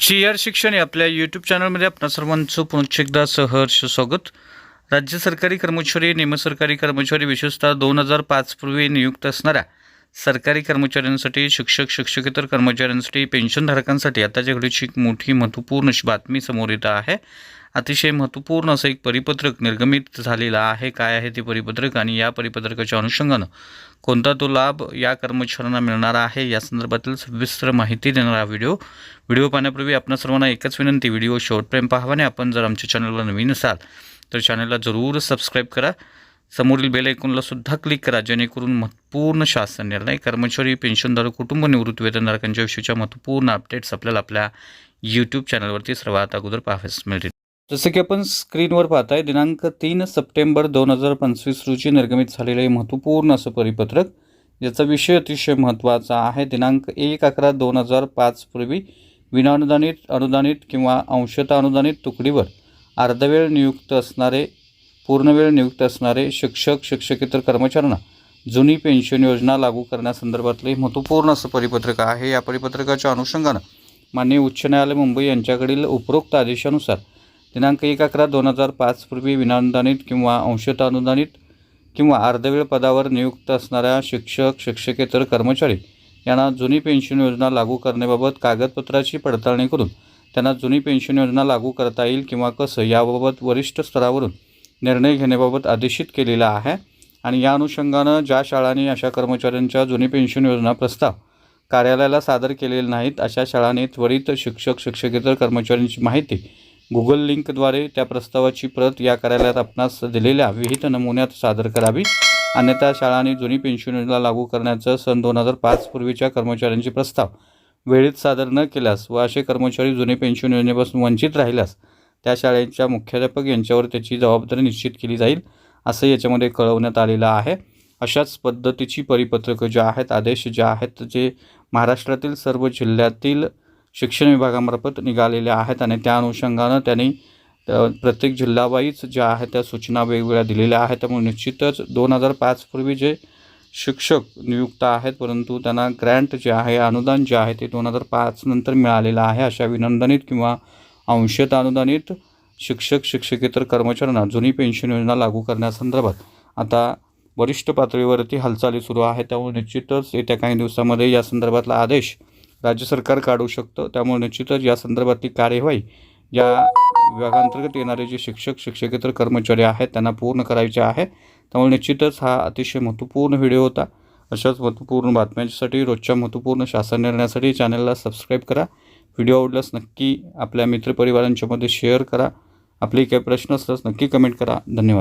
Chair शिक्षण या आपल्या यूट्यूब चॅनलमध्ये आपणा सर्वांचं पुनश्च एकदा सहर्ष स्वागत. राज्य सरकारी कर्मचारी निमसरकारी कर्मचारी विशेषतः दोन हजार पाचपूर्वी नियुक्त असणाऱ्या सरकारी कर्मचाऱ्यांसाठी शिक्षक शिक्षकेतर कर्मचाऱ्यांसाठी पेन्शनधारकांसाठी आताच्या घडीची एक मोठी महत्त्वपूर्ण अशी बातमी समोर येत आहे. अतिशय महत्त्वपूर्ण असं एक परिपत्रक निर्गमित झालेलं आहे. काय आहे ते परिपत्रक आणि या परिपत्रकाच्या अनुषंगानं कोणता तो लाभ या कर्मचाऱ्यांना मिळणार आहे या संदर्भातील सविस्तर माहिती देणारा व्हिडिओ. व्हिडिओ पाहण्यापूर्वी आपणा सर्वांना एकच विनंती व्हिडिओ शेवटपर्यंत पाहावाने आपण जर आमच्या चॅनलला नवीन असाल तर चॅनलला जरूर सबस्क्राईब करा. समोरील बेल ऐकूनला सुद्धा क्लिक करा जेणेकरून महत्त्वपूर्ण शासन निर्णय कर्मचारी पेन्शनधारक कुटुंब निवृत्ती वेतनधारकांच्या विषयीच्या महत्त्वपूर्ण अपडेट्स आपल्याला आपल्या यूट्यूब चॅनलवरती सर्वात अगोदर पाहावेस मिळतील. जसं की आपण स्क्रीनवर पाहताय दिनांक तीन सप्टेंबर दोन हजार पंचवीस रोजी निर्गमित झालेलं हे महत्त्वपूर्ण असं परिपत्रक याचा विषय अतिशय महत्त्वाचा आहे. दिनांक एक अकरा दोन हजार पाचपूर्वी विनाअनुदानित अनुदानित किंवा अंशतः अनुदानित तुकडीवर अर्धवेळ नियुक्त असणारे पूर्णवेळ नियुक्त असणारे शिक्षक शिक्षकेतर कर्मचाऱ्यांना जुनी पेन्शन योजना लागू करण्यासंदर्भातले महत्त्वपूर्ण असं परिपत्रक आहे. या परिपत्रकाच्या अनुषंगानं माननीय उच्च न्यायालय मुंबई यांच्याकडील उपरोक्त आदेशानुसार दिनांक एक अकरा दोन हजार पाच पूर्वी विनाअनुदानित किंवा अंशतः अनुदानित किंवा अर्धवेळ पदावर नियुक्त असणाऱ्या शिक्षक शिक्षकेतर कर्मचारी यांना जुनी पेन्शन योजना लागू करण्याबाबत कागदपत्राची पडताळणी करून त्यांना जुनी पेन्शन योजना लागू करता येईल किंवा कसं याबाबत वरिष्ठ स्तरावरून निर्णय घेण्याबाबत आदेशित केलेला आहे. आणि या अनुषंगानं ज्या शाळांनी अशा कर्मचाऱ्यांच्या जुनी पेन्शन योजना प्रस्ताव कार्यालयाला सादर केलेले नाहीत अशा शाळांनी त्वरित शिक्षक शिक्षकेतर कर्मचाऱ्यांची माहिती गुगल लिंकद्वारे त्या प्रस्तावाची प्रत या कार्यालयात आपणास दिलेल्या विहित नमुन्यात सादर करावी. अन्यथा शाळांनी जुनी पेन्शन योजना लागू करण्याचं सन दोन हजार पाच पूर्वीच्या कर्मचाऱ्यांचे प्रस्ताव वेळेत सादर न केल्यास व असे कर्मचारी जुने पेन्शन योजनेपासून वंचित राहिल्यास त्या शाळेच्या मुख्याध्यापक यांच्यावर त्याची जबाबदारी निश्चित केली जाईल असं याच्यामध्ये कळवण्यात आलेलं आहे. अशाच पद्धतीची परिपत्रकं ज्या आहेत आदेश जे आहेत जे महाराष्ट्रातील सर्व जिल्ह्यातील शिक्षण विभागामार्फत निघालेल्या आहेत आणि त्या अनुषंगानं त्यांनी प्रत्येक जिल्हावाईच ज्या आहेत त्या सूचना वेगवेगळ्या दिलेल्या आहेत. त्यामुळे निश्चितच दोन हजार पाचपूर्वी जे शिक्षक नियुक्त आहेत परंतु त्यांना ग्रँट जे आहे अनुदान जे आहे ते दोन हजार पाचनंतर मिळालेलं आहे अशा विनंदनीत किंवा अंशतः अनुदानित शिक्षक शिक्षकेतर कर्मचाऱ्यांना जुनी पेन्शन योजना लागू करण्यासंदर्भात आता वरिष्ठ पातळीवरती हालचाली सुरू आहे त्यामुळे निश्चितच येत्या काही दिवसामध्ये या संदर्भातला आदेश राज्य सरकार काढू शकतं. त्यामुळे निश्चितच या संदर्भातली कार्यवाही या विभागांतर्गत येणारे जे शिक्षक शिक्षकेतर कर्मचारी आहेत त्यांना पूर्ण करायचे आहे. त्यामुळे निश्चितच हा अतिशय महत्त्वपूर्ण व्हिडिओ होता. अशाच महत्त्वपूर्ण बातम्यांसाठी रोजच्या महत्त्वपूर्ण शासन निर्णयासाठी चॅनलला सबस्क्राईब करा. व्हिडिओ आवडल्यास नक्की आपल्या मित्रपरिवारांच्यामध्ये शेअर करा. आपले काही प्रश्न असल्यास नक्की कमेंट करा. धन्यवाद.